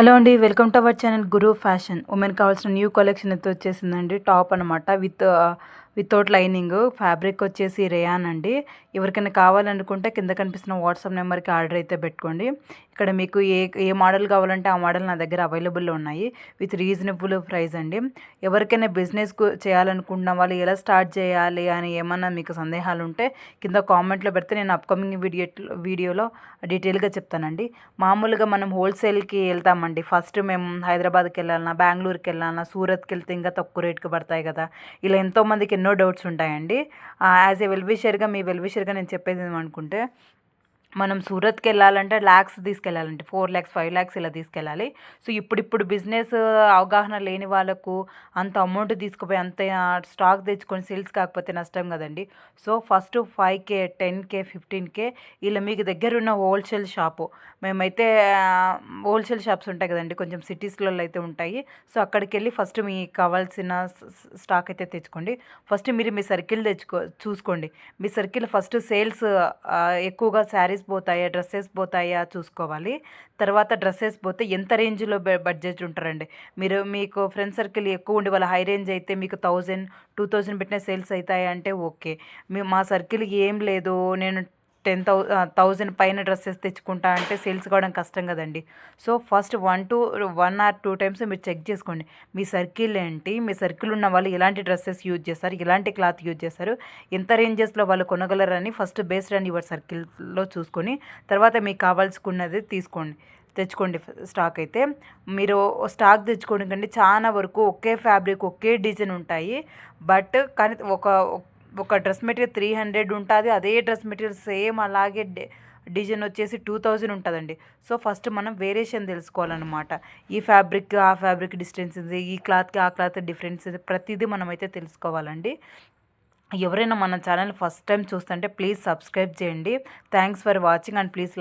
Hello అండి welcome to our channel Guru fashion. Women కావాల్సిన new collection అయితే వచ్చేసిందండి. టాప్ అనమాట విత్ వితౌట్ లైనింగ్. ఫ్యాబ్రిక్ వచ్చేసి రేయాన్ అండి. ఎవరికైనా కావాలనుకుంటే కింద కనిపిస్తున్న వాట్సాప్ నెంబర్కి ఆర్డర్ అయితే పెట్టుకోండి. ఇక్కడ మీకు ఏ ఏ మోడల్ కావాలంటే ఆ మోడల్ నా దగ్గర అవైలబుల్లో ఉన్నాయి. విత్ రీజనబుల్ ప్రైస్ అండి. ఎవరికైనా బిజినెస్ చేయాలనుకుంటున్న వాళ్ళు ఎలా స్టార్ట్ చేయాలి అని ఏమన్నా మీకు సందేహాలు ఉంటే కింద కామెంట్లో పెడితే నేను అప్కమింగ్ వీడియో వీడియోలో డీటెయిల్గా చెప్తానండి. మామూలుగా మనం హోల్సేల్కి వెళ్తామండి. ఫస్ట్ మేము హైదరాబాద్కి వెళ్ళాలన్నా బెంగళూరుకి వెళ్ళాలన్నా సూరత్కి వెళ్తే ఇంకా తక్కువ రేట్కి పడతాయి కదా. ఇలా ఎంతోమందికి ఎన్నో డౌట్స్ ఉంటాయండి. యాజ్ ఏ వెల్విషర్గా మీ వెల్విషర్గా నేను చెప్పేది ఏమనుకుంటే మనం సూరత్కి వెళ్ళాలంటే ల్యాక్స్ తీసుకెళ్ళాలంటే ఫోర్ ల్యాక్స్ ఫైవ్ ల్యాక్స్ ఇలా తీసుకెళ్ళాలి. సో ఇప్పుడిప్పుడు బిజినెస్ అవగాహన లేని వాళ్ళకు అంత అమౌంట్ తీసుకుపోయి అంత స్టాక్ తెచ్చుకొని సేల్స్ కాకపోతే నష్టం కదండి. So first five K ten K fifteen K ఇలా మీకు దగ్గర ఉన్న హోల్సేల్ షాపు మేమైతే హోల్సేల్ షాప్స్ ఉంటాయి కదండి. కొంచెం సిటీస్లలో అయితే ఉంటాయి. సో అక్కడికి వెళ్ళి ఫస్ట్ మీకు కావాల్సిన స్టాక్ అయితే తెచ్చుకోండి. ఫస్ట్ మీరు మీ సర్కిల్ తెచ్చుకో చూసుకోండి. మీ సర్కిల్ ఫస్ట్ సేల్స్ ఎక్కువగా శారీస్ శారీస్ పోతాయా డ్రెస్సెస్ పోతాయా చూసుకోవాలి. తర్వాత డ్రెస్సెస్ పోతే ఎంత రేంజ్లో బడ్జెట్ ఉంటారండి? మీరు మీకు ఫ్రెండ్ సర్కిల్ ఎక్కువ ఉండి వాళ్ళ హై రేంజ్ అయితే మీకు థౌజండ్ టూ థౌజండ్ పెట్టిన సేల్స్ అవుతాయి అంటే ఓకే మీ మా సర్కిల్ ఏం లేదు నేను టెన్ థౌ థౌజండ్ పైన డ్రెస్సెస్ తెచ్చుకుంటా అంటే సేల్స్ కావడం కష్టం కదండి. So first one two one or two times మీరు చెక్ చేసుకోండి. మీ సర్కిల్ ఏంటి? మీ సర్కిల్ ఉన్న వాళ్ళు ఎలాంటి డ్రెస్సెస్ యూజ్ చేస్తారు? ఎలాంటి క్లాత్ యూజ్ చేస్తారు? ఎంత రేంజెస్లో వాళ్ళు కొనగలరని ఫస్ట్ బేస్డ్ అండ్ యువర్ సర్కిల్లో చూసుకొని తర్వాత మీకు కావాల్సుకున్నది తీసుకోండి. తెచ్చుకోండి స్టాక్ అయితే. మీరు స్టాక్ తెచ్చుకోవడం కంటే చాలా వరకు ఒకే ఫ్యాబ్రిక్ ఒకే డిజైన్ ఉంటాయి. బట్ కానీ ఒక ఒక డ్రెస్ మెటీరియల్ త్రీ హండ్రెడ్ ఉంటుంది అదే డ్రెస్ మెటీరియల్ సేమ్ అలాగే డిజైన్ వచ్చేసి టూ థౌజండ్ ఉంటుందండి. సో ఫస్ట్ మనం వేరియేషన్ తెలుసుకోవాలన్నమాట. ఈ ఫ్యాబ్రిక్ ఆ ఫ్యాబ్రిక్ డిస్టెన్స్ ఇది ఈ క్లాత్కి ఆ క్లాత్ డిఫరెన్స్ ఇది ప్రతిదీ మనమైతే తెలుసుకోవాలండి. ఎవరైనా మన ఛానల్ ఫస్ట్ టైం చూస్తుంటే ప్లీజ్ సబ్స్క్రైబ్ చేయండి. Thanks for watching and please